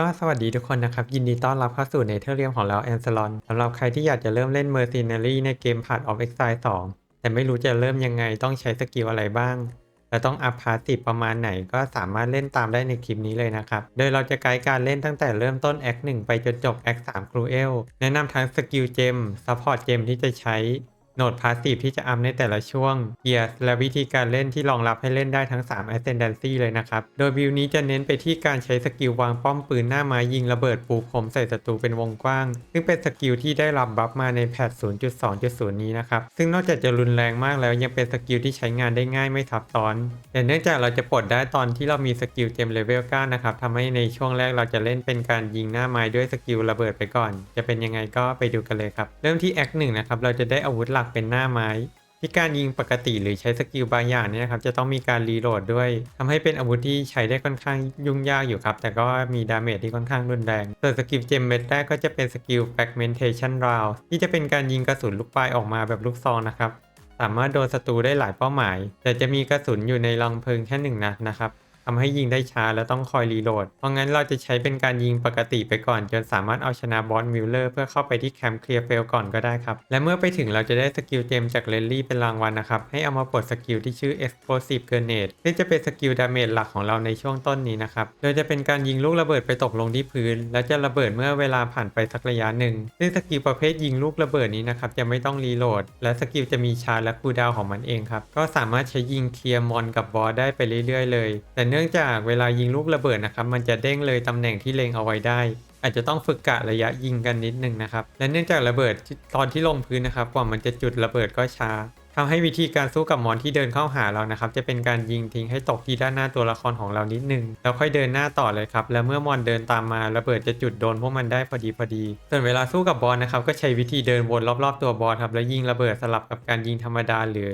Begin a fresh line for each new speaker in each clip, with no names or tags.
ก็สวัสดีทุกคนนะครับ ยินดีต้อนรับเข้าสู่เนเธอร์เรียมของเราแอนซ l ลอนสำหรับใครที่อยากจะเริ่มเล่น Mercenary ในเกม Path of Exile 2 แต่ไม่รู้จะเริ่มยังไงต้องใช้สกิลอะไรบ้าง และต้องอัพพาสติประมาณไหนก็สามารถเล่นตามได้ในคลิปนี้เลยนะครับ โดยเราจะไกด์การเล่นตั้งแต่เริ่มต้น Act 1 ไปจนจบ Act 3 Cruel แนะนำทั้งสกิลเจมซัพพอร์ตเจมที่จะใช้ โหนดพาสซีฟที่จะอัพในแต่ละช่วงเกียร์และวิธีการเล่นที่รองรับให้เล่นได้ทั้ง 3 Ascendancy เลยนะครับ โดยบิวนี้จะเน้นไปที่การใช้สกิลวางป้อมปืนหน้าไม้ยิงระเบิดปูพรมใส่ศัตรูเป็นวงกว้าง ซึ่งเป็นสกิลที่ได้รับบัฟมาในแพท 0.2.0 นี้นะครับ ซึ่งนอกจากจะรุนแรงมากแล้วยังเป็นสกิลที่ใช้งานได้ง่ายไม่ซับซ้อน แต่เนื่องจากเราจะปลดได้ตอนที่เรามีสกิลเจมเลเวล 9 นะครับทำให้ในช่วงแรกเราจะเล่นเป็นการยิงหน้าไม้ด้วยสกิลระเบิดไปก่อน จะเป็นยังไงก็ไปดูกันเลยครับ เริ่มที่แอคหนึ่งนะครับ เราจะได้อาวุธหลักเป็นหน้าไม้ ที่การยิงปกติหรือใช้สกิลบางอย่างเนี่ยนะครับจะต้องมีการรีโหลดด้วยทำให้เป็นอาวุธที่ใช้ได้ค่อนข้างยุ่งยากอยู่ครับ แต่ก็มีดาเมจที่ค่อนข้างรุนแรงส่วนสกิลเจมเม็ดแรกก็จะเป็นสกิล fragmentation round ที่จะเป็นการยิงกระสุนลูกปลายออกมาแบบลูกซองนะครับสามารถโดนศัตรูได้หลายเป้าหมาย แต่จะมีกระสุนอยู่ในรังเพลิงแค่หนึ่งนัดนะครับ ทำให้ยิงได้ช้าและต้องคอยรีโหลด เพราะงั้นเราจะใช้เป็นการยิงปกติไปก่อน จนสามารถเอาชนะบอสมิลเลอร์เพื่อเข้าไปที่แคมป์เคลียร์เฟลก่อนก็ได้ครับ และเมื่อไปถึงเราจะได้สกิลเจมจากเลนลี่เป็นรางวัลนะครับ ให้เอามาปลดสกิลที่ชื่อ Explosive Grenade ซึ่งจะเป็นสกิลดาเมจหลักของเราในช่วงต้นนี้นะครับ โดยจะเป็นการยิงลูกระเบิดไปตกลงที่พื้น และจะระเบิดเมื่อเวลาผ่านไปสักระยะหนึ่ง ซึ่งสกิลประเภทยิงลูกระเบิดนี้นะครับจะไม่ต้องรีโหลด และสกิลจะมีชาร์จและคูลดาวของมันเองครับ ก็สามารถใช้ยิงเคลียร์มอนกับบอสได้ไปเรื่อยๆเลย แต่เนื่องจากเวลายิงลูกระเบิดนะครับมันจะเด้งเลยตำแหน่งที่เล็งเอาไว้ได้ อาจจะต้องฝึกกะระยะยิงกันนิดนึงนะครับและเนื่องจากระเบิดตอนที่ลงพื้นนะครับกว่ามันจะจุดระเบิดก็ช้าทำให้วิธีการสู้กับมอนที่เดินเข้าหาเรานะครับ จะเป็นการยิงทิ้งให้ตกที่ด้านหน้าตัวละครของเรานิดนึงแล้วค่อยเดินหน้าต่อเลยครับ แล้วเมื่อมอนเดินตามมาระเบิดจะจุดโดนพวกมันได้พอดีพอดี ส่วนเวลาสู้กับบอสนะครับก็ใช้วิธีเดินวนรอบๆตัวบอสครับแล้วยิงระเบิดสลับกับการยิงธรรมดาหรือ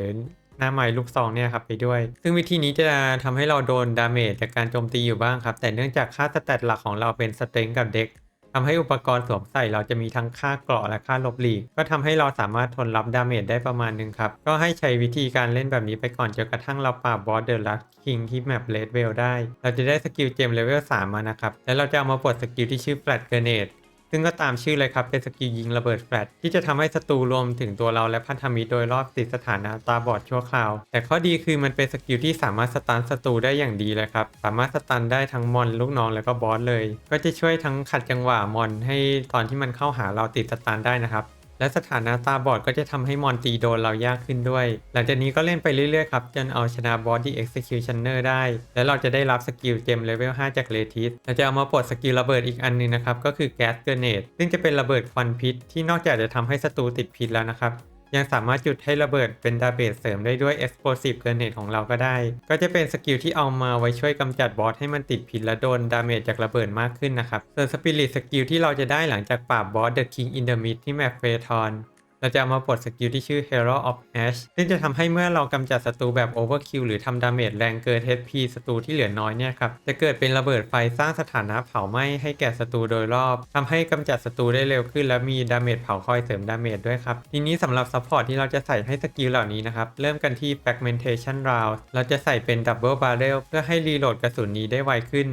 หน้าไม้ลูกซองเนี่ยครับไปด้วย ซึ่งวิธีนี้จะทำให้เราโดนดาเมจจากการโจมตีอยู่บ้างครับ แต่เนื่องจากค่าสแตทหลักของเราเป็นสเต n งกับเด็กทำให้อุปกรณ์สวมใส่เราจะมีทั้งค่าเกราะและค่าลบหลีก ก็ทำให้เราสามารถทนรับดาเมจได้ประมาณหนึงครับ ก็ให้ใช้วิธีการเล่นแบบนี้ไปก่อนจนกระทั่งเราปราบบอสเดอะลักคิงที่แมปเลดเวลได้ เราจะได้สกิลเจมเลเวล3มานะครับ แล้วเราจะเอามาปลดสกิลที่ชื่อแฟลตเกรเนด ซึ่งก็ตามชื่อเลยครับเป็นสกิลยิงระเบิดแฟลชที่จะทำให้ศัตรูรวมถึงตัวเราและพันธมิตรโดยรอบติดสถานะตาบอดชั่วคราว แต่ข้อดีคือมันเป็นสกิลที่สามารถสตันศัตรูได้อย่างดีเลยครับ สามารถสตันได้ทั้งมอนลูกน้องแล้วก็บอสเลย ก็จะช่วยทั้งขัดจังหวะมอนให้ตอนที่มันเข้าหาเราติดสตันได้นะครับ และสถานะตาบอดก็จะทำให้มอนตีโดนเรายากขึ้นด้วย หลังจากนี้ก็เล่นไปเรื่อยๆครับจนเอาชนะบอสที่ Executioner ได้ และเราจะได้รับสกิลเจมเลเวล 5 จากเลทิสเราจะเอามาปลดสกิลระเบิดอีกอันหนึงนะครับ ก็คือแก๊สเกรเนตซึ่งจะเป็นระเบิดควันพิษที่นอกจากจะทำให้ศัตรูติดพิษแล้วนะครับ ยังสามารถจุดให้ระเบิดเป็นดาเบจเสริมได้ด้วย Explosive Grenade ของเราก็ได้ ก็จะเป็นสกิลที่เอามาไว้ช่วยกำจัดบอสให้มันติดพิษและโดนดาเมจจากระเบิดมากขึ้นนะครับ ส่วนสปิริตสกิลที่เราจะได้หลังจากปราบบอส The King in the Mid ที่แมปเฟทอน เราจะเอามาปลดสกิลที่ชื่อ Hero of Ash ซึ่งจะทำให้เมื่อเรากำจัดศัตรูแบบ Overkill หรือทำดาเมจแรงเกิน HP ศัตรูที่เหลือน้อยเนี่ยครับ จะเกิดเป็นระเบิดไฟสร้างสถานะเผาไหม้ให้แก่ศัตรูโดยรอบทำให้กำจัดศัตรูได้เร็วขึ้นและมีดาเมจเผาคอยเสริมดาเมจด้วยครับ ทีนี้สำหรับซัพพอร์ตที่เราจะใส่ให้สกิลเหล่านี้นะครับ เริ่มกันที่ Fragmentation Round เราจะใส่เป็น Double Barrel เพื่อให้รีโหลดกระสุนนี้ได้ไวขึ้น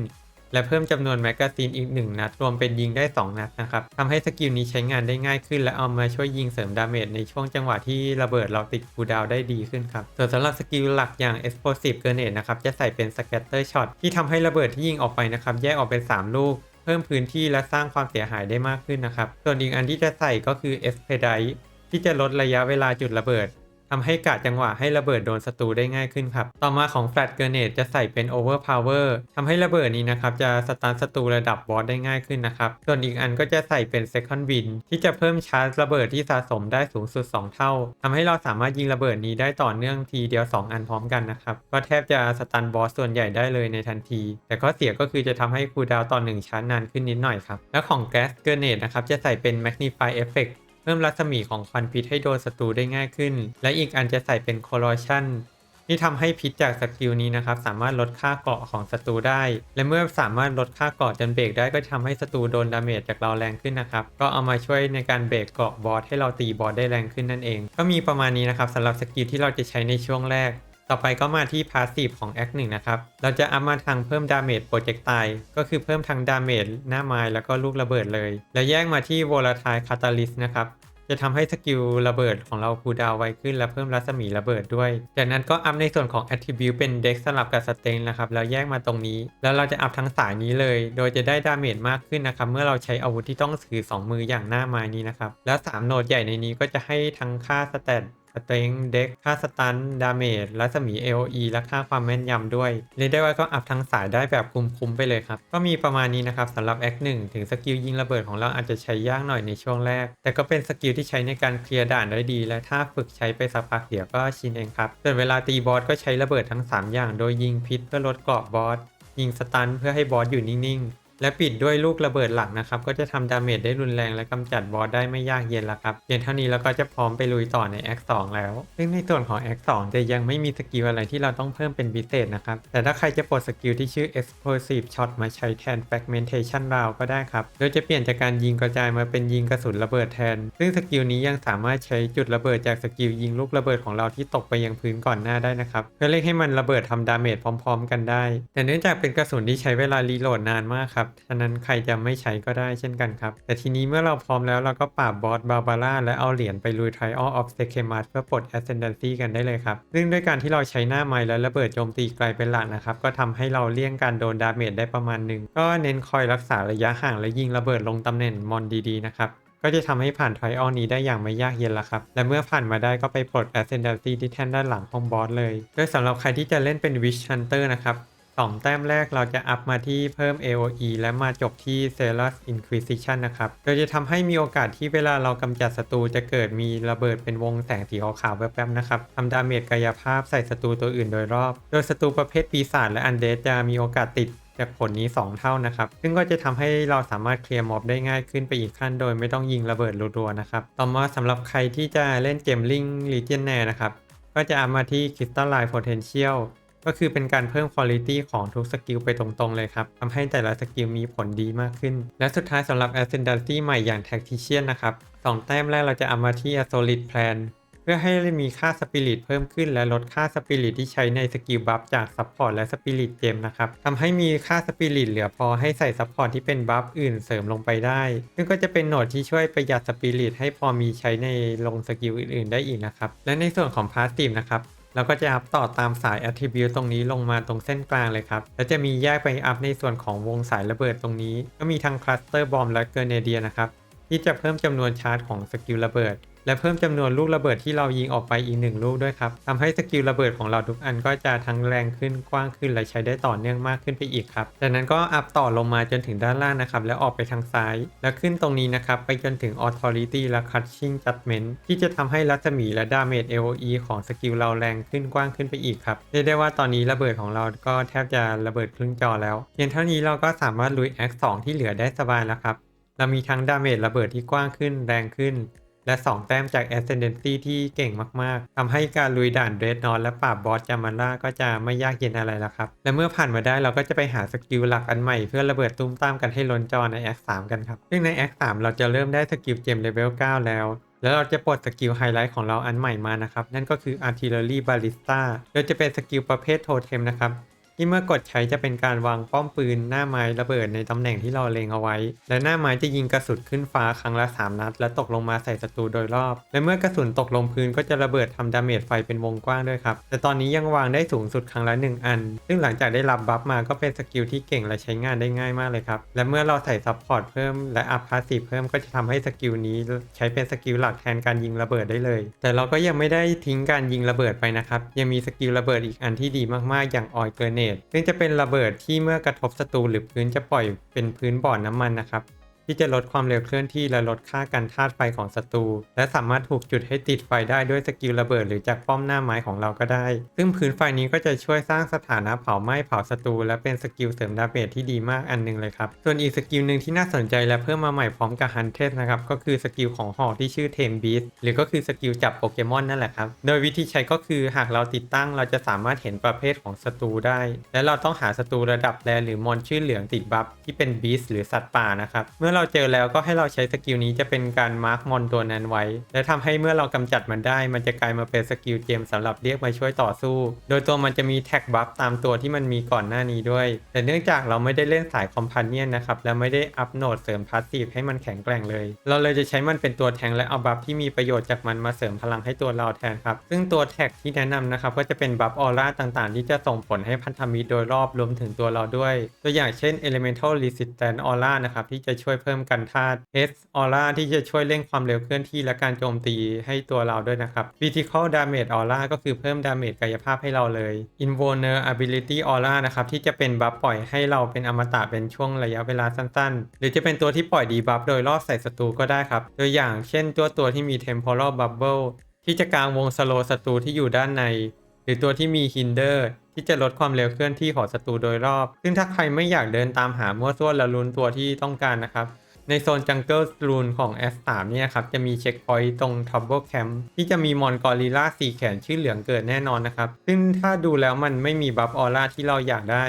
และเพิ่มจำนวนแมกกาซีนอีก 1 นัด รวมเป็นยิงได้ 2 นัดนะครับทำให้สกิลนี้ใช้งานได้ง่ายขึ้น และเอามาช่วยยิงเสริมดาเมจในช่วงจังหวะที่ระเบิดเราติดคูดาวได้ดีขึ้นครับ ส่วนสำหรับสกิลหลักอย่าง Explosive Grenade นะครับจะใส่เป็น Scatter Shot ที่ทำให้ระเบิดที่ยิงออกไปนะครับแยกออกเป็น 3 ลูกเพิ่มพื้นที่และสร้างความเสียหายได้มากขึ้นนะครับส่วนอีกอันที่จะใส่ก็คือ Expedite ที่จะลดระยะเวลาจุดระเบิด ทำให้กะจังหวะให้ระเบิดโดนศัตรูได้ง่ายขึ้นครับ ต่อมาของ Flat Grenade จะใส่เป็น Overpower ทำให้ระเบิดนี้นะครับจะสตาร์ศัตรูระดับบอสได้ง่ายขึ้นนะครับ ส่วนอีกอันก็จะใส่เป็น Second Wind ที่จะเพิ่มชาร์จระเบิดที่สะสมได้สูงสุด 2 เท่าทำให้เราสามารถยิงระเบิดนี้ได้ต่อเนื่องทีเดียว 2 อันพร้อมกันนะครับ ก็แทบจะสตันบอสส่วนใหญ่ได้เลยในทันที แต่ข้อเสียก็คือจะทำให้คูดาวน์ต่อ1ชาร์จนานขึ้นนิดหน่อยครับ และของ Gas Grenade นะครับจะใส่เป็น Magnify Effect เพิ่มรัศมีของควันพิษให้โดนศัตรูได้ง่ายขึ้น และอีกอันจะใส่เป็น corrosion ที่ทำให้พิษจากสกิลนี้นะครับสามารถลดค่าเกาะของศัตรูได้ และเมื่อสามารถลดค่าเกาะจนเบรกได้ก็ทำให้ศัตรูโดนดาเมจจากเราแรงขึ้นนะครับ ก็เอามาช่วยในการเบรกเกาะบอสให้เราตีบอสได้แรงขึ้นนั่นเอง ก็มีประมาณนี้นะครับสำหรับสกิลที่เราจะใช้ในช่วงแรก ต่อไปก็มาที่พาสซีฟของแอคหนึ่งนะครับ เราจะอัพมาทางเพิ่มดาเมจโปรเจกต์ตายก็คือเพิ่มทางดาเมจหน้าไม้แล้วก็ลูกระเบิดเลย แล้วแยกมาที่ volatile catalyst นะครับ จะทำให้สกิลระเบิดของเราคูดาวไวขึ้น และเพิ่มรัศมีระเบิดด้วย จากนั้นก็อัพในส่วนของ Attribute เป็น Dex สลับกับ Strength นะครับ แล้วแยกมาตรงนี้ แล้วเราจะอัพทั้งสายนี้เลย โดยจะได้ดาเมจมากขึ้นนะครับ เมื่อเราใช้อาวุธที่ต้องถือ2มืออย่างหน้าไม้นี้นะครับ แล้ว3โหนดใหญ่ในนี้ก็จะให้ทั้งค่าสเตต สเต็งเด็กค่าสตันดาเมจรัศมี AOE และค่าความแม่นยำด้วยเรียกได้ว่าก็อัพทั้งสายได้แบบคุ้มๆไปเลยครับ ก็มีประมาณนี้นะครับสำหรับแอคหนึ่งถึงสกิลยิงระเบิดของเราอาจจะใช้ยากหน่อยในช่วงแรก แต่ก็เป็นสกิลที่ใช้ในการเคลียร์ด่านได้ดี และถ้าฝึกใช้ไปสักพักเดี๋ยวก็ชินเองครับส่วนเวลาตีบอสก็ใช้ระเบิดทั้ง 3 อย่าง โดยยิงพิษเพื่อลดเกราะบอสยิงสตันเพื่อให้บอสอยู่นิ่งๆ และปิดด้วยลูกระเบิดหลักนะครับ ก็จะทำดาเมจได้รุนแรงและกำจัดบอสได้ไม่ยากเย็นแล้วครับเพียงเท่านี้แล้วก็จะพร้อมไปลุยต่อในแอค2แล้ว ซึ่งในส่วนของแอค2จะยังไม่มีสกิลอะไรที่เราต้องเพิ่มเป็นพิเศษนะครับ แต่ถ้าใครจะปลดสกิลที่ชื่อ explosive shot มาใช้แทน fragmentation round ก็ได้ครับ โดยจะเปลี่ยนจากการยิงกระจายมาเป็นยิงกระสุนระเบิดแทน ซึ่งสกิลนี้ยังสามารถใช้จุดระเบิดจากสกิลยิงลูกระเบิดของเราที่ตกไปยังพื้นก่อนหน้าได้นะครับ เพื่อเร่งให้มันระเบิดทำดาเมจพร้อม ๆ กันได้ แต่เนื่องจากเป็นกระสุนที่ใช้เวลารีโหลดนานมากครับฉะนั้นใครจะไม่ใช้ก็ได้เช่นกันครับ แต่ทีนี้เมื่อเราพร้อมแล้วเราก็ปราบบอสบาบาร่าและเอาเหรียญไปลุย Trial of s e k e m a s เพื่อปลด Ascendancy กันได้เลยครับ ซึ่งด้วยการที่เราใช้หน้าไม้และระเบิดโจมตีไกลเป็นหลักนะครับ ก็ทำให้เราเลี่ยงการโดนดาเมจได้ประมาณหนึ่ง ก็เน้นคอยรักษาระยะห่างและยิงระเบิดลงตำแหน่งมอนดีๆนะครับก็จะทำให้ผ่านไทริอัลนี้ได้อย่างไม่ยากเย็นละครับ และเมื่อผ่านมาได้ก็ไปปลด Ascendancy ที่แท่นด้านหลังของบอสเลย โดยสำหรับใครที่จะเล่นเป็น Witch Hunter นะครับ สองแต้มแรกเราจะอัพมาที่เพิ่ม AOE และมาจบที่ c e l u s Inquisition นะครับ โดยจะทำให้มีโอกาสที่เวลาเรากำจัดศัตรูจะเกิดมีระเบิดเป็นวงแสงสีขาวๆแวบๆนะครับทำดาเมจกายภาพใส่ศัตรูตัวอื่นโดยรอบ โดยศัตรูประเภทปีศาจและอันเดดจะมีโอกาสติดจากผลนี้ 2 เท่านะครับ ซึ่งก็จะทำให้เราสามารถเคลียร์ม็อบได้ง่ายขึ้นไปอีกขั้นโดยไม่ต้องยิงระเบิดรัวๆนะครับ ต่อมาสำหรับใครที่จะเล่นเกมลิง Legionnaire นะครับ ก็จะเอัพมาที่ Crystalline Potential ก็คือเป็นการเพิ่มคุณ i t y ของทุกสกิลไปตรงๆเลยครับทำให้แต่ละสกิลมีผลดีมากขึ้น และสุดท้ายสำหรับ Ascendancy ใหม่อย่าง Tactician นะครับสองแต้มแรกเราจะเอามาที่ Solid Plan เพื่อให้มีค่าสปิริตเพิ่มขึ้นและลดค่าสปิริตที่ใช้ในสกิลบัฟจากซัพพอร์ตและสปิริตเจมนะครับทำให้มีค่าสปิริตเหลือพอให้ใส่ซัพพอร์ตที่เป็นบัฟอื่นเสริมลงไปได้ ซึ่งก็จะเป็นโหนดที่ช่วยประหยัดสปิริตให้พอมีใช้ในลงสกิลอื่นๆ ได้อีกนะครับ และในส่วนของพาสติฟนะครับ แล้วก็จะอัพต่อตามสาย Attribute ตรงนี้ลงมาตรงเส้นกลางเลยครับ แล้วจะมีแยกไปอัพในส่วนของวงสายระเบิดตรงนี้ ก็มีทั้ง Cluster Bomb และ Grenadier นะครับ ที่จะเพิ่มจำนวนชาร์จของสกิลระเบิด และเพิ่มจำนวนลูกระเบิดที่เรายิงออกไปอีกหนึ่งลูกด้วยครับทำให้สกิลระเบิดของเราทุกอันก็จะทั้งแรงขึ้นกว้างขึ้นและใช้ได้ต่อเนื่องมากขึ้นไปอีกครับจากนั้นก็อัพต่อลงมาจนถึงด้านล่างนะครับแล้วออกไปทางซ้าย แล้วขึ้นตรงนี้นะครับไปจนถึง Authority และ Crushing Judgment ที่จะทำให้รัศมีและดาเมจ AOE ของสกิลเราแรงขึ้นกว้างขึ้นไปอีกครับเรียกได้ว่าตอนนี้ระเบิดของเราก็แทบจะระเบิดครึ่งจอแล้วเพียงเท่านี้เราก็สามารถลุย Act 2ที่เหลือได้สบายแล้วครับเรามีทั้งดาเมจระเบิดที่กว้างขึ้นแรงขึ้น และ 2 แต้มจาก Ascendancy ที่เก่งมาก ๆ ทำให้การลุยด่านเดรดนอนและปราบบอสจามาร่าก็จะไม่ยากเย็นอะไรแล้วครับ และเมื่อผ่านมาได้เราก็จะไปหาสกิลหลักอันใหม่เพื่อระเบิดตุ้มตามกันให้ล้นจอใน Act 3กันครับ ซึ่งใน Act 3เราจะเริ่มได้สกิลเจมเลเวล9แล้วแล้วเราจะปลดสกิลไฮไลท์ของเราอันใหม่มานะครับ นั่นก็คือ Artillery Ballista โดยจะเป็นสกิลประเภทโทเทมนะครับ ที่เมื่อกดใช้จะเป็นการวางป้อมปืนหน้าไม้ระเบิดในตำแหน่งที่เราเล็งเอาไว้ และหน้าไม้จะยิงกระสุนขึ้นฟ้าครั้งละ 3 นัด และตกลงมาใส่ศัตรูโดยรอบ และเมื่อกระสุนตกลงพื้นก็จะระเบิดทำดาเมจไฟเป็นวงกว้างด้วยครับ แต่ตอนนี้ยังวางได้สูงสุดครั้งละ 1 อัน ซึ่งหลังจากได้รับบัฟมาก็เป็นสกิลที่เก่งและใช้งานได้ง่ายมากเลยครับ และเมื่อเราใส่ซัพพอร์ตเพิ่มและอัพพาสซีฟเพิ่มก็จะทำให้สกิลนี้ใช้เป็นสกิลหลักแทนการยิงระเบิดได้เลย แต่เราก็ยังไม่ได้ทิ้งการยิงระเบิดไปนะครับ ยังมีสกิลระเบิดอีกอันที่ดีมากๆ อย่างออยเกอร์เนตซึ่งจะเป็นระเบิดที่เมื่อกระทบศัตรูหรือพื้นจะปล่อยเป็นพื้นบ่อน้ำมันนะครับ ที่จะลดความเร็วเคลื่อนที่และลดค่าการธาตุไฟของศัตรู และสามารถถูกจุดให้ติดไฟได้ด้วยสกิลระเบิดหรือจากป้อมหน้าไม้ของเราก็ได้ ซึ่งพื้นไฟนี้ก็จะช่วยสร้างสถานะเผาไหม้เผาศัตรูและเป็นสกิลเสริมดาเมจที่ดีมากอันหนึงเลยครับ ส่วนอีกสกิลหนึ่งที่น่าสนใจและเพิ่มมาใหม่พร้อมกับฮันเทสนะครับก็คือสกิลของหอกที่ชื่อเทมบีสหรือก็คือสกิลจับโปเกมอนนั่นแหละครับ โดยวิธีใช้ก็คือหากเราติดตั้งเราจะสามารถเห็นประเภทของศัตรูได้ และเราต้องหาศัตรูระดับแรหรือมอนชื่อเหลืองติดบัฟที่เป็นบีสหรือสัตว์ป่านะครับเมื่อเราเราเจอแล้วก็ให้เราใช้สกิลนี้จะเป็นการมาร์กมอนตัวนั้นไว้ และทำให้เมื่อเรากำจัดมันได้ มันจะกลายมาเป็นสกิลเจมสำหรับเรียกมาช่วยต่อสู้ โดยตัวมันจะมีแท็กบัฟตามตัวที่มันมีก่อนหน้านี้ด้วย แต่เนื่องจากเราไม่ได้เล่นสายคอมพานเนียนนะครับและไม่ได้อัพโหนดเสริมพาสซีฟให้มันแข็งแกร่งเลย เราเลยจะใช้มันเป็นตัวแทงและเอาบัฟที่มีประโยชน์จากมันมาเสริมพลังให้ตัวเราแทนครับซึ่งตัวแท็กที่แนะนำนะครับก็จะเป็นบัฟออร่าต่างๆ ที่จะส่งผลให้พันธมิตรโดยรอบรวมถึงตัวเราด้วย ตัวอย่างเช่น Elemental Resistance Aura นะครับที่จะช่วยเพิ่มกันธาตุ S Aura ที่จะช่วยเร่งความเร็วเคลื่อนที่และการโจมตีให้ตัวเราด้วยนะครับ Critical Damage Aura ก็คือเพิ่มดาเมจกายภาพให้เราเลย Invulnerability Aura นะครับที่จะเป็นบัฟปล่อยให้เราเป็นอมตะเป็นช่วงระยะเวลาสั้นๆ หรือจะเป็นตัวที่ปล่อยดีบัฟโดยรอบใส่ศัตรูก็ได้ครับตัวอย่างเช่นตัวตัวที่มี Temporal Bubble ที่จะกางวงสโลศัตรูที่อยู่ด้านใน หรือตัวที่มี Hinder ที่จะลดความเร็วเคลื่อนที่ของศัตรูโดยรอบ ซึ่งถ้าใครไม่อยากเดินตามหามั่วซั่วและลุ้นตัวที่ต้องการนะครับในโซนจังเกิลรูนของ S3 เนี่ยครับ จะมีเช็คพอยต์ตรงทับเบิลแคมป์ที่จะมีมอนกอริลล่าสี่แขนชื่อเหลืองเกิดแน่นอนนะครับ ซึ่งถ้าดูแล้วมันไม่มีบัฟออร่าที่เราอยากได้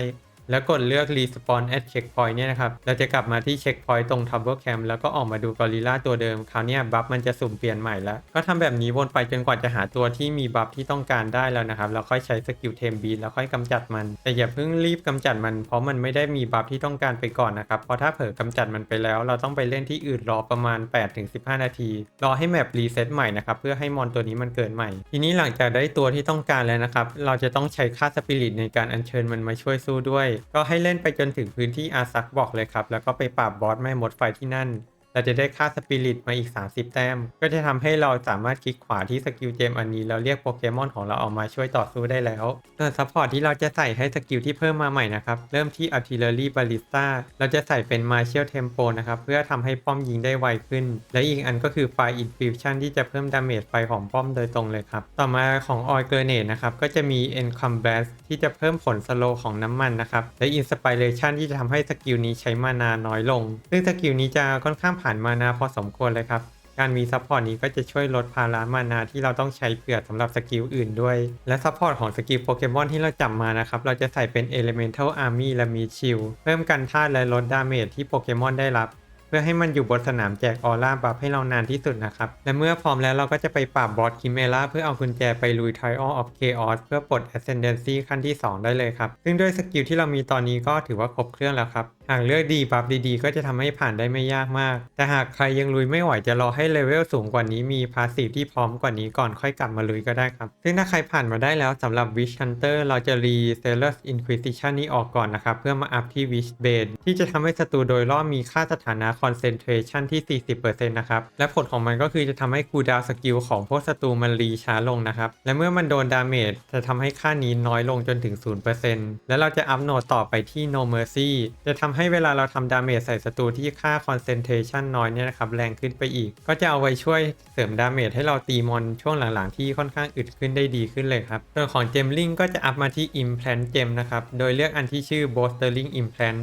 แล้วกดเลือก Respawn at Checkpoint เนี่ยนะครับ เราจะกลับมาที่ Checkpoint ตรง Tower Cam แล้วก็ออกมาดูกอริลลาตัวเดิม คราวนี้บัฟมันจะสุ่มเปลี่ยนใหม่แล้ว ก็ทำแบบนี้วนไปจนกว่าจะหาตัวที่มีบัฟที่ต้องการได้แล้วนะครับ แล้วค่อยใช้สกิลเทมบีแล้วค่อยกำจัดมัน แต่อย่าเพิ่งรีบกำจัดมัน เพราะมันไม่ได้มีบัฟที่ต้องการไปก่อนนะครับ เพราะถ้าเผลอกำจัดมันไปแล้ว เราต้องไปเล่นที่อื่นรอประมาณ 8-15 นาที รอให้แมปรีเซ็ตใหม่นะครับ เพื่อให้มอนตัวนี้มันเกิดใหม่ ทีนี้หลังจากได้ตัวที่ต้องการแล้วนะครับ เราจะต้องใช้ค่าสปิริตในการอัญเชิญมันมาช่วยสู้ด้วยก็ให้เล่นไปจนถึงพื้นที่อาซักบอกเลยครับ แล้วก็ไปปราบบอสแม่มดไฟที่นั่น เราจะได้ค่าสปิริตมาอีก 30 แต้ม ก็จะทำให้เราสามารถคลิกขวาที่สกิลเจมอันนี้แล้วเรียกโปเกมอนของเราออกมาช่วยต่อสู้ได้แล้วส่วนซัพพอร์ตที่เราจะใส่ให้สกิลที่เพิ่มมาใหม่นะครับ เริ่มที่ Artillery Ballista เราจะใส่เป็น Martial Tempo นะครับ เพื่อทำให้ป้อมยิงได้ไวขึ้น และอีกอันก็คือ Fire Infusion ที่จะเพิ่มดาเมจไฟของป้อมโดยตรงเลยครับ ต่อมาของ Oil Grenade นะครับ ก็จะมี Encumbrance ที่จะเพิ่มผลสโลของน้ำมันนะครับ และ Inspiration ที่จะทำให้สกิลนี้ใช้มานาน้อยลง ซึ่งสกิลนี้จะค่อนข้างผ่านมานาพอสมควรเลยครับ การมีซัพพอร์ตนี้ก็จะช่วยลดภาระมานาที่เราต้องใช้เผื่อสำหรับสกิลอื่นด้วย และซัพพอร์ตของสกิลโปเกมอนที่เราจับมานะครับ เราจะใส่เป็น Elemental Army และมีชิลเพิ่มกันธาตุและลดดาเมจที่โปเกมอนได้รับเพื่อให้มันอยู่บนสนามแจกออร่าบัฟให้เรานานที่สุดนะครับ และเมื่อพร้อมแล้วเราก็จะไปปราบบอสคิเมล่าเพื่อเอากุญแจไปลุย Trial of Chaos เพื่อปลด Ascendancy ขั้นที่ 2 ได้เลยครับ ซึ่งด้วยสกิลที่เรามีตอนนี้ก็ถือว่าครบเครื่องแล้วครับ หากเลือกดีบัฟดีๆ ก็จะทำให้ผ่านได้ไม่ยากมาก แต่หากใครยังลุยไม่ไหวจะรอให้เลเวลสูงกว่านี้มีพาสซีฟที่พร้อมกว่านี้ก่อนค่อยกลับมาลุยก็ได้ครับ ซึ่งถ้าใครผ่านมาได้แล้วสำหรับ Witch Hunter เราจะรี Zealous Inquisition นี้ออกก่อนนะครับ เพื่อมาอัพที่ Witch Bane ที่จะทำให้ศัตรูโดยรอบมีค่าสถานะ Concentration ที่ 40%นะครับ และผลของมันก็คือจะทำให้คูดาวสกิลของพวกศัตรูมันรีช้าลงนะครับ และเมื่อมันโดนดาเมจจะทำให้ค่านี้น้อยลงจนถึง 0%แล้วเราจะอัพโนดต่อไปที่ No Mercy จะทำใให้เวลาเราทำดาเมจใส่ศัตรูที่ค่าคอนเซนเทชันน้อยเนี่ยนะครับแรงขึ้นไปอีก ก็จะเอาไว้ช่วยเสริมดาเมจให้เราตีมอนช่วงหลังๆ ที่ค่อนข้างอึดขึ้นได้ดีขึ้นเลยครับส่วนของเจมลิงก็จะอัพมาที่ Implant Gem นะครับโดยเลือกอันที่ชื่อ Bolstering Implant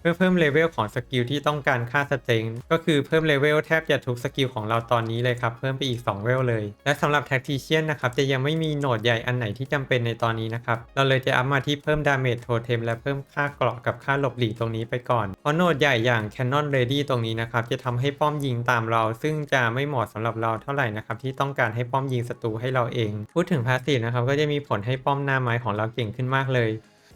เพื่อเพิ่มเลเวลของสกิลที่ต้องการค่าสเตงก็คือเพิ่มเลเวลแทบจะทุกสกิลของเราตอนนี้เลยครับ เพิ่มไปอีก 2 เวลเลย และสำหรับแท็กทีเชียนนะครับ จะยังไม่มีโหนดใหญ่อันไหนที่จำเป็นในตอนนี้นะครับ เราเลยจะอัพมาที่เพิ่มดาเมจโทเทมและเพิ่มค่าเกราะกับค่าหลบหลีกตรงนี้ไปก่อน เพราะโหนดใหญ่อย่าง Cannon Ready ตรงนี้นะครับจะทำให้ป้อมยิงตามเรา ซึ่งจะไม่เหมาะสำหรับเราเท่าไหร่นะครับที่ต้องการให้ป้อมยิงศัตรูให้เราเอง พูดถึงพาสซีฟนะครับก็จะมีผลให้ป้อมหน้าไม้ของเราเก่งขึ้นมากเลย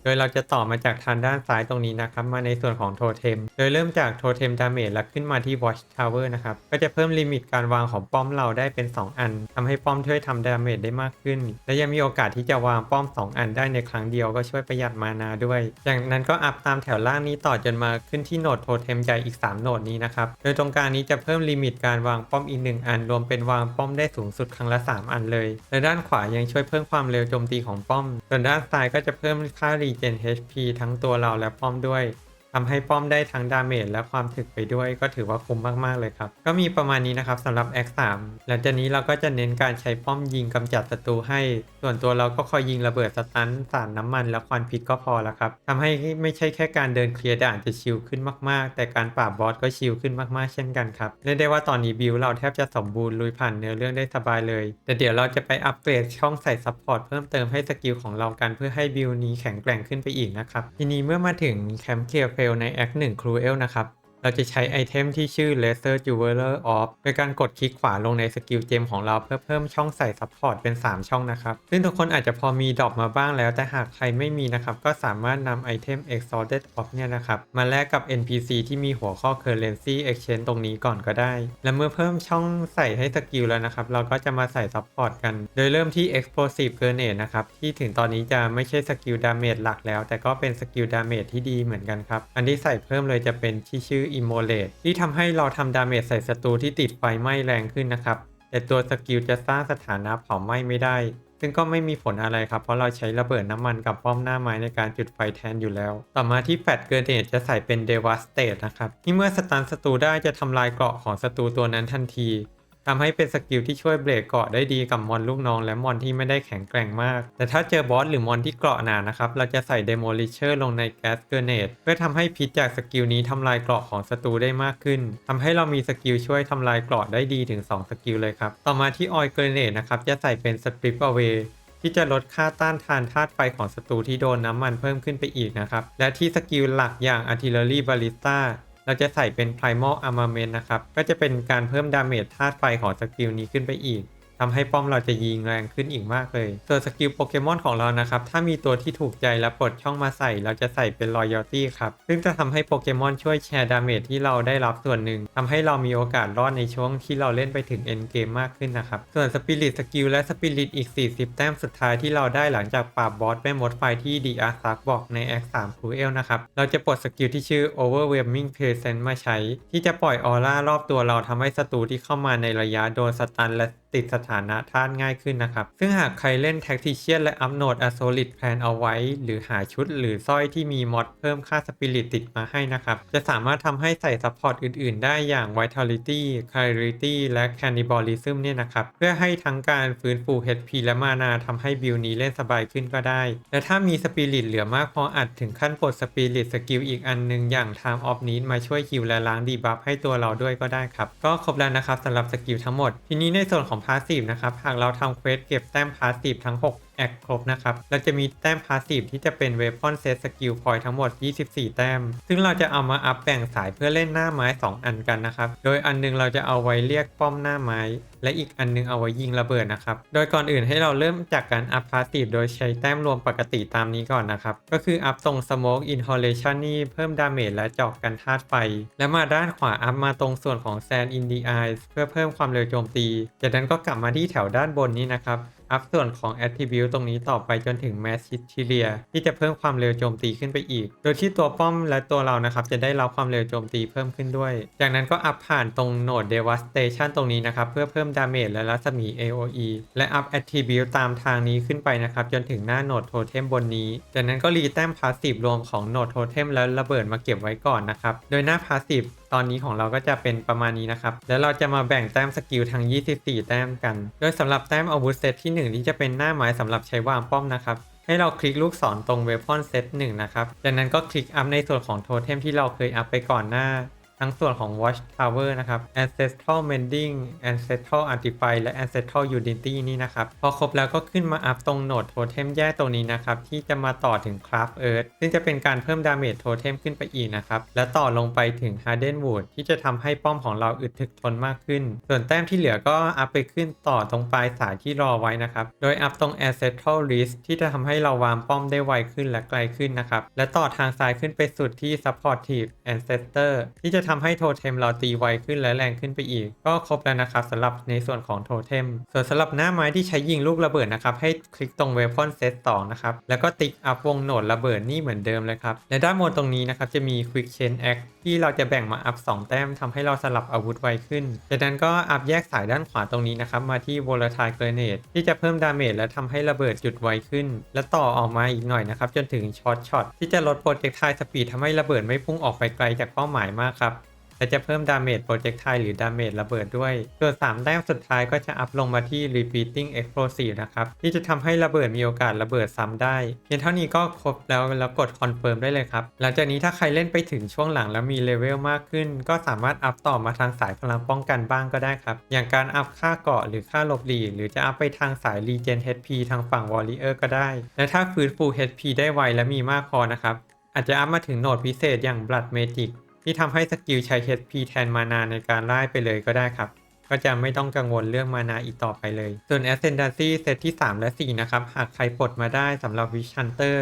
โดยเราจะต่อมาจากทางด้านซ้ายตรงนี้นะครับ มาในส่วนของโทเทม โดยเริ่มจากโทเทมดาเมจแล้วขึ้นมาที่ Watch Tower นะครับ ก็จะเพิ่มลิมิตการวางของป้อมเราได้เป็น 2 อันทำให้ป้อมช่วยทำดาเมจได้มากขึ้น และยังมีโอกาสที่จะวางป้อม 2 อันได้ในครั้งเดียวก็ช่วยประหยัดมานาด้วย จากนั้นก็อัพตามแถวล่างนี้ต่อจนมาขึ้นที่โหนดโทเทมใหญ่อีก 3 โหนดนี้นะครับ โดยตรงกลางนี้จะเพิ่มลิมิตการวางป้อมอีก 1 อัน รวมเป็นวางป้อมได้สูงสุดครั้งละ 3 อันเลย และด้านขวายังช่วยเพิ่มความเร็วโจมตีของป้อม ส่วนด้านซ้ายก็จะเพิ่มค่า Regen HP ทั้งตัวเราและป้อมด้วย ทำให้ป้อมได้ทั้งดาเมจและความถึกไปด้วยก็ถือว่าคุ้มมากๆเลยครับ ก็มีประมาณนี้นะครับสำหรับ X3 หลังจากนี้เราก็จะเน้นการใช้ป้อมยิงกำจัดศัตรูให้ ส่วนตัวเราก็คอยยิงระเบิดสตันสารน้ำมันและควันพิษก็พอแล้วครับทำให้ไม่ใช่แค่การเดินเคลียร์ด่านจะชิลขึ้นมากๆ แต่การปราบบอสก็ชิลขึ้นมากๆ เช่นกันครับเรียกได้ว่าตอนนี้บิลเราแทบจะสมบูรณ์ลุยผ่านเนื้อเรื่องได้สบายเลยแต่เดี๋ยวเราจะไปอัปเกรดช่องใส่ซัพพอร์ตเพิ่มเติมให้สกิลของเรากันเพื่อให้บิลนี้แข็งแกร่งขึ้นไปอีกนะครับทีนี้เมื่อมาถึงแคมป์เคลียร์เลใน Act 1 Cruel นะครับ เราจะใช้ไอเทมที่ชื่อ Laser Jeweler of โดยการกดคลิกขวาลงในสกิลเจมของเราเพื่อเพิ่มช่องใส่ซัพพอร์ตเป็น 3 ช่องนะครับ ซึ่งทุกคนอาจจะพอมีดรอปมาบ้างแล้ว แต่หากใครไม่มีนะครับ ก็สามารถนำไอเทม Exalted of เนี่ยนะครับ มาแลกกับ NPC ที่มีหัวข้อ Currency Exchange ตรงนี้ก่อนก็ได้ และเมื่อเพิ่มช่องใส่ให้สกิลแล้วนะครับ เราก็จะมาใส่ซัพพอร์ตกัน โดยเริ่มที่ Explosive Grenade นะครับที่ถึงตอนนี้จะไม่ใช่สกิลดาเมจหลักแล้ว แต่ก็เป็นสกิลดาเมจที่ดีเหมือนกันครับอันที่ใส่เพิ่มเลยจะเป็นที่ชื่อ Immolate ที่ทำให้เราทำดาเมจใส่ศัตรูที่ติดไฟไหม้แรงขึ้นนะครับ แต่ตัวสกิลจะสร้างสถานะเผาไหม้ไม่ได้ ซึ่งก็ไม่มีผลอะไรครับ เพราะเราใช้ระเบิดน้ำมันกับป้อมหน้าไม้ในการจุดไฟแทนอยู่แล้ว ต่อมาที่แฟดเกอร์เดจะใส่เป็นเดว a สเต e นะครับที่เมื่อสตันศัตรูได้จะทำลายเกราะของศัตรูตัวนั้นทันที ทำให้เป็นสกิลที่ช่วยเบรกเกาะได้ดีกับมอนลูกน้อง และมอนที่ไม่ได้แข็งแกร่งมาก แต่ถ้าเจอบอสหรือมอนที่เกราะหนานะครับ เราจะใส่เดโมลิเชอร์ลงในแก๊สเกอร์เนตเพื่อทำให้พิษจากสกิลนี้ทำลายเกราะของศัตรูได้มากขึ้นทำให้เรามีสกิลช่วยทำลายเกราะได้ดีถึง 2 สกิลเลยครับ ต่อมาที่ออยเกอร์เนตนะครับ จะใส่เป็นสตริปเอาเวที่จะลดค่าต้านทานธาตุไฟของศัตรูที่โดนน้ำมันเพิ่มขึ้นไปอีกนะครับ และที่สกิลหลักอย่าง Artillery Ballista เราจะใส่เป็น Primal Armament นะครับ ก็จะเป็นการเพิ่มดาเมจธาตุไฟของสกิลนี้ขึ้นไปอีก ทำให้ป้อมเราจะยิงแรงขึ้นอีกมากเลย ส่วนสกิลโปเกมอนของเรานะครับ ถ้ามีตัวที่ถูกใจและปลดช่องมาใส่เราจะใส่เป็น Loyalty ครับ ซึ่งจะทำให้โปเกมอนช่วยแชร์ดาเมจที่เราได้รับส่วนหนึ่งทำให้เรามีโอกาสรอดในช่วงที่เราเล่นไปถึง End Game มากขึ้นนะครับ ส่วนสปิริตสกิลและสปิริตอีก 40 แต้มสุดท้ายที่เราได้หลังจากปราบบอสแม่มดไฟที่ดีอาร์ซักบอกในแอค3คูเอลนะครับ เราจะปลดสกิลที่ชื่อ Overwhelming Presence มาใช้ ที่จะปล่อยออร่ารอบตัวเราทำให้ศัตรูที่เข้ามาในระยะโดนสตันและ ติดสถานะท่านง่ายขึ้นนะครับ ซึ่งหากใครเล่นแท็กติเชียนและอัพโหนดอ s o l i d Plan เอาไว้ หรือหาชุดหรือสร้อยที่มีมอดเพิ่มค่าสปิริตติดมาให้นะครับ จะสามารถทำให้ใส่ซัพพอร์ตอื่นๆ ได้อย่าง Vitality, Clarity และ Cannibalism เนี่ยนะครับ เพื่อให้ทั้งการฟื้นฟู HP และมานาทำให้บิลนี้เล่นสบายขึ้นก็ได้ และถ้ามีสปิริตเหลือมากพออาจถึงขั้นปลดสปิริตสกิลอีกอันหนึงอย่าง Time of Need มาช่วยคิวและล้างดีบัฟให้ตัวเราด้วยก็ได้ครับ ก็ครบแล้วนะครับสำหรับสกิลทั้งหมด ทีนี้ในส่วนของพาสซีฟนะครับ หากเราทำเควสเก็บแต้มพาสซีฟทั้ง 6 แอคครบนะครับ เราจะมีแต้มพาสซีฟที่จะเป็นเวพอนเซตสกิลพอยทั้งหมด 24 แต้ม ซึ่งเราจะเอามาอัพแบ่งสายเพื่อเล่นหน้าไม้ 2 อันกันนะครับ โดยอันหนึงเราจะเอาไว้เรียกป้อมหน้าไม้ และอีกอันหนึงเอาไว้ยิงระเบิดนะครับ โดยก่อนอื่นให้เราเริ่มจากการอัพพาสซีฟโดยใช้แต้มรวมปกติตามนี้ก่อนนะครับ ก็คืออัพตรง Smoke Inhalation นี่เพิ่มดาเมจและเจาะกันธาตุไฟ และมาด้านขวาอัพมาตรงส่วนของ Sand in the Eyes เพื่อเพิ่มความเร็วโจมตี จากนั้นก็กลับมาที่แถวด้านบนนี้นะครับ อัพส่วนของ Attribute ตรงนี้ต่อไปจนถึง Mass h i t i l i a ที่จะเพิ่มความเร็วโจมตีขึ้นไปอีก โดยที่ตัวป้อมและตัวเรานะครับจะได้รับความเร็วโจมตีเพิ่มขึ้นด้วย จากนั้นก็อัพผ่านตรงโหนด Devastation ตรงนี้นะครับเพื่อเพิ่มดาเมจและรัศมี AOE และอัพ Attribute ตามทางนี้ขึ้นไปนะครับจนถึงหน้าโหนดโทเทมบนนี้ จากนั้นก็รีแต้มพาสซีฟรวมของโหนดโทเทมแล้วระเบิดมาเก็บไว้ก่อนนะครับโดยหน้าพาสซีฟ ตอนนี้ของเราก็จะเป็นประมาณนี้นะครับ แล้วเราจะมาแบ่งแต้มสกิลทั้ง 24 แต้มกัน โดยสำหรับแต้มอาวุธเซตที่ 1 ที่จะเป็นหน้าไม้สำหรับใช้วางป้อมนะครับ ให้เราคลิกลูกศรตรงเวพอนเซต1นะครับ จากนั้นก็คลิกอัพในส่วนของโทเทมที่เราเคยอัพไปก่อนหน้า ทั้งส่วนของ Watch Tower นะครับ Ancestral Mending Ancestral Artify และ Ancestral Unity นี่นะครับ พอครบแล้วก็ขึ้นมาอัพตรงโหนดโทเทมแยกตรงนี้นะครับ ที่จะมาต่อถึง Craft Earth ซึ่งจะเป็นการเพิ่มดาเมจโทเทมขึ้นไปอีกนะครับ และต่อลงไปถึง Harden Wood ที่จะทำให้ป้อมของเราอึดถึกทนมากขึ้น ส่วนแต้มที่เหลือก็อัพไปขึ้นต่อตรงปลายสายที่รอไว้นะครับ โดยอัพตรง Ancestral List ที่จะทำให้เราวางป้อมได้ไวขึ้นและไกลขึ้นนะครับ และต่อทางซ้ายขึ้นไปสุดที่ Supportive Ancestor ที่จะทำให้โทเทมเราตีไวขึ้นและแรงขึ้นไปอีก ก็ครบแล้วนะครับสำหรับในส่วนของโทเทม ส่วนสำหรับหน้าไม้ที่ใช้ยิงลูกระเบิดนะครับ ให้คลิกตรง Weapon Set 2นะครับ แล้วก็ติ๊กอัพวงโหนดระเบิดนี่เหมือนเดิมเลยครับ และด้านบนตรงนี้นะครับจะมี Quick Chain Act ที่เราจะแบ่งมาอัพ 2 แต้มทำให้เราสลับอาวุธไวขึ้น จากนั้นก็อัพแยกสายด้านขวาตรงนี้นะครับ มาที่ Volatile Grenade ที่จะเพิ่มดาเมจและทำให้ระเบิดจุดไวขึ้น และต่อออกมาอีกหน่อยนะครับ จนถึง Short Shot ที่จะลด Projectile Speed ทำให้ระเบิดไม่พุ่งออกไปไกลจากเป้าหมายมากครับ และจะเพิ่มดาเมจโปรเจกต์ไทหรือดาเมจระเบิดด้วย ส่วน 3 แต้มสุดท้ายก็จะอัพลงมาที่ Repeating Explosive นะครับที่จะทำให้ระเบิดมีโอกาสระเบิดซ้ำได้เพียงเท่านี้ก็ครบแล้วแล้วกดคอนเฟิร์มได้เลยครับ หลังจากนี้ถ้าใครเล่นไปถึงช่วงหลังแล้วมีเลเวลมากขึ้น ก็สามารถอัพต่อมาทางสายพลังป้องกันบ้างก็ได้ครับ อย่างการอัพค่าเกาะหรือค่าหลบหลีหรือจะอัพไปทางสาย Regen HP ทางฝั่ง Warrior ก็ได้ และถ้าฟื้นฟู HP ได้ไวและมีมากพอนะครับอาจจะอัพมาถึงโหนดพิเศษอย่าง Blood Magic ที่ทำให้สกิลใช้ HP แทนมานาในการไล่ไปเลยก็ได้ครับ ก็จะไม่ต้องกังวลเรื่องมานาอีกต่อไปเลย ส่วน Ascendancy เซตที่ 3 และ 4 นะครับ หากใครปลดมาได้สำหรับ Witch Hunter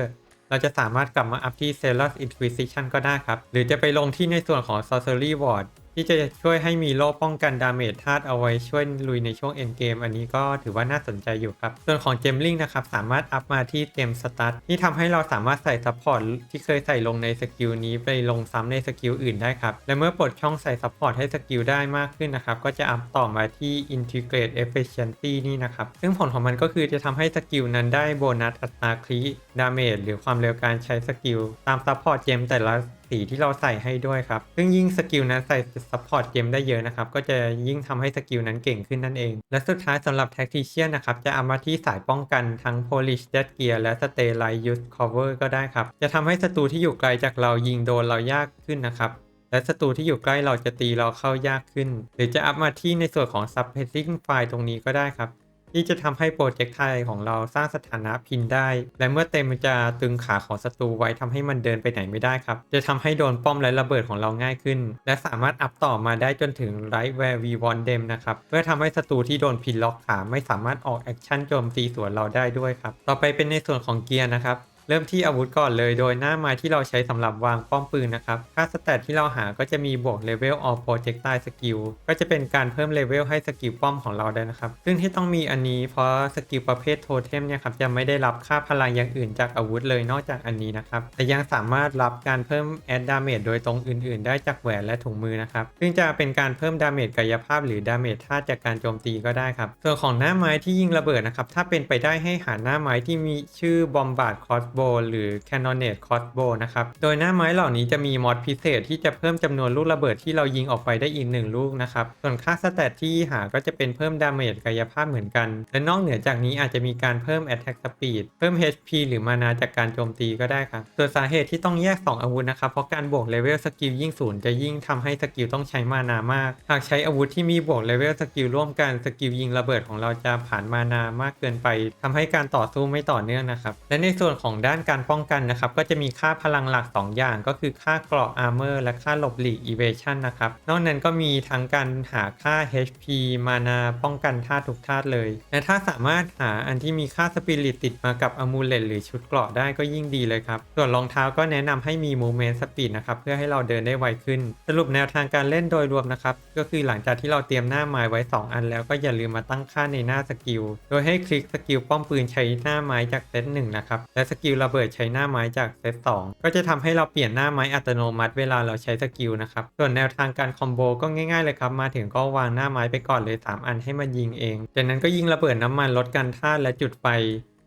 เราจะสามารถกลับมาอัพที่ Celos Inquisition ก็ได้ครับ หรือจะไปลงที่ในส่วนของ Sorcery Ward ที่จะช่วยให้มีโล่ป้องกันดาเมจธาตุเอาไว้ช่วยลุยในช่วง end game อันนี้ก็ถือว่าน่าสนใจอยู่ครับ ส่วนของเจมลิงนะครับสามารถอัพมาที่เต็มสตาร์ทที่ทำให้เราสามารถใส่ซัพพอร์ตที่เคยใส่ลงในสกิลนี้ไปลงซ้ำในสกิลอื่นได้ครับ และเมื่อปลดช่องใส่ซัพพอร์ตให้สกิลได้มากขึ้นนะครับ ก็จะอัพต่อมาที่ integrate efficiency นี่นะครับ ซึ่งผลของมันก็คือจะทำให้สกิลนั้นได้โบนัสอัตราคลีดาเมจหรือความเร็วการใช้สกิลตามซัพพอร์ตเจมแต่ละ สีที่เราใส่ให้ด้วยครับ ซึ่งยิ่งสกิลนั้นใส่ซัพพอร์ตเกมได้เยอะนะครับ ก็จะยิ่งทำให้สกิลนั้นเก่งขึ้นนั่นเอง และสุดท้ายสำหรับแท็กทีเชียนนะครับ จะเอามาที่สายป้องกันทั้ง Polish Dead Gear และ Stay Light Use Cover ก็ได้ครับ จะทำให้ศัตรูที่อยู่ไกลจากเรายิงโดนเรายากขึ้นนะครับและศัตรูที่อยู่ใกล้เราจะตีเราเข้ายากขึ้น หรือจะอัพมาที่ในส่วนของ Suppressing File ตรงนี้ก็ได้ครับ ที่จะทำให้โปรเจกต์ไทยของเราสร้างสถานะพินได้ และเมื่อเต็มจะตึงขาของศัตรูไว้ทำให้มันเดินไปไหนไม่ได้ครับ จะทำให้โดนป้อมและระเบิดของเราง่ายขึ้น และสามารถอัพต่อมาได้จนถึงไรท์แวร์วีวอนเดมนะครับ เพื่อทำให้ศัตรูที่โดนพินล็อกขาไม่สามารถออกแอคชั่นโจมตีสวนเราได้ด้วยครับ ต่อไปเป็นในส่วนของเกียร์นะครับ เริ่มที่อาวุธก่อนเลยโดยหน้าไม้ที่เราใช้สำหรับวางป้อมปืนนะครับ ค่าสแตทที่เราหาก็จะมีบวกเลเวล all projectile skill ก็จะเป็นการเพิ่มเลเวลให้สกิลป้อมของเราได้นะครับ ซึ่งที่ต้องมีอันนี้เพราะสกิลประเภทโทเทมเนี่ยครับจะไม่ได้รับค่าพลังอย่างอื่นจากอาวุธเลยนอกจากอันนี้นะครับ แต่ยังสามารถรับการเพิ่มแอดดาเมจโดยตรงอื่นๆ ได้จากแหวนและถุงมือนะครับ ซึ่งจะเป็นการเพิ่มดาเมจกายภาพหรือดาเมจธาตุจากการโจมตีก็ได้ครับ ส่วนของหน้าไม้ที่ยิงระเบิดนะครับถ้าเป็นไปได้ให้หาหน้าไม้ที่มีชื่อบอมบาร์ดคอสโบหรือ Cannonade Crossbow นะครับ โดยหน้าไม้เหล่านี้จะมีมอดพิเศษที่จะเพิ่มจำนวนลูกระเบิดที่เรายิงออกไปได้อีกหนึ่งลูกนะครับ ส่วนค่าสแตทที่หาก็จะเป็นเพิ่มดาเมจกายภาพเหมือนกัน และนอกเหนือจากนี้อาจจะมีการเพิ่ม Attack Speed เพิ่ม HP หรือมานาจากการโจมตีก็ได้ครับส่วนสาเหตุที่ต้องแยก 2 อาวุธนะครับ เพราะการบวกเลเวลสกิลยิ่งศูนย์จะยิ่งทำให้สกิลต้องใช้มานามาก หากใช้อาวุธที่มีบวกเลเวลสกิลร่วมกันสกิลยิงระเบิดของเราจะผ่านมานามากเกินไปทำให้การต่อสู้ไม่ต่อเนื่องนะครับ และในส่วนของด้านการป้องกันนะครับ ก็จะมีค่าพลังหลัก 2 อย่าง ก็คือค่าเกราะอาร์เมอร์และค่าหลบหลีก evasion นะครับ นอกนั้นก็มีทั้งการหาค่า HP มานาป้องกันธาตุทุกธาตุเลย และถ้าสามารถหาอันที่มีค่าสปิริตติดมากับอมูเลตหรือชุดเกราะได้ก็ยิ่งดีเลยครับ ส่วนรองเท้าก็แนะนำให้มี movement speed นะครับ เพื่อให้เราเดินได้ไวขึ้น สรุปแนวทางการเล่นโดยรวมนะครับ ก็คือหลังจากที่เราเตรียมหน้าไม้ไว้ 2 อันแล้วก็อย่าลืมมาตั้งค่าในหน้าสกิล โดยให้คลิกสกิลป้อมปืนใช้หน้าไม้จากเซตหนึ่งนะครับ และสกิลระเบิดใช้หน้าไม้จากเซต2ก็จะทำให้เราเปลี่ยนหน้าไม้อัตโนมัติเวลาเราใช้สกิลนะครับ ส่วนแนวทางการคอมโบก็ง่ายๆเลยครับ มาถึงก็วางหน้าไม้ไปก่อนเลย 3 อันให้มันยิงเอง จากนั้นก็ยิงระเบิดน้ำมันลดการท่าตุและจุดไฟ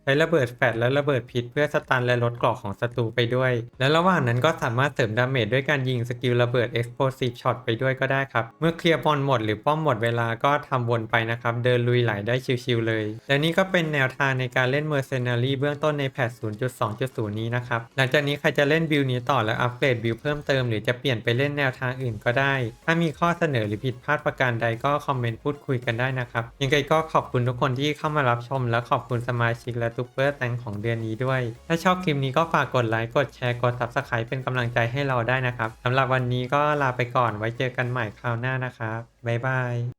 ใช้ระเบิดแฟลชและระเบิดพิษเพื่อสตันและลดเกราะของศัตรูไปด้วย และระหว่างนั้นก็สามารถเสริมดาเมจด้วยการยิงสกิลระเบิด Explosive Shot ไปด้วยก็ได้ครับ เมื่อเคลียร์บอลหมดหรือป้อมหมดเวลาก็ทำวนไปนะครับ เดินลุยไหลได้ชิวๆเลย และนี่ก็เป็นแนวทางในการเล่น Mercenary เบื้องต้นในแพท0.2.0 นี้นะครับ หลังจากนี้ใครจะเล่นบิลนี้ต่อและอัปเกรดบิลเพิ่มเติมหรือจะเปลี่ยนไปเล่นแนวทางอื่นก็ได้ ถ้ามีข้อเสนอหรือผิดพลาดประการใดก็คอมเมนต์พูดคุยกันได้นะครับยังไงก็ขอบคุณทุกคนที่เข้ามารับชมและขอบคุณสมาชิกและทูเปอร์แตงของเดือนนี้ด้วย ถ้าชอบคลิปนี้ก็ฝากกดไลค์ กดแชร์ กด Subscribe เป็นกำลังใจให้เราได้นะครับสำหรับวันนี้ก็ลาไปก่อนไว้เจอกันใหม่คราวหน้านะครับบ๊ายบาย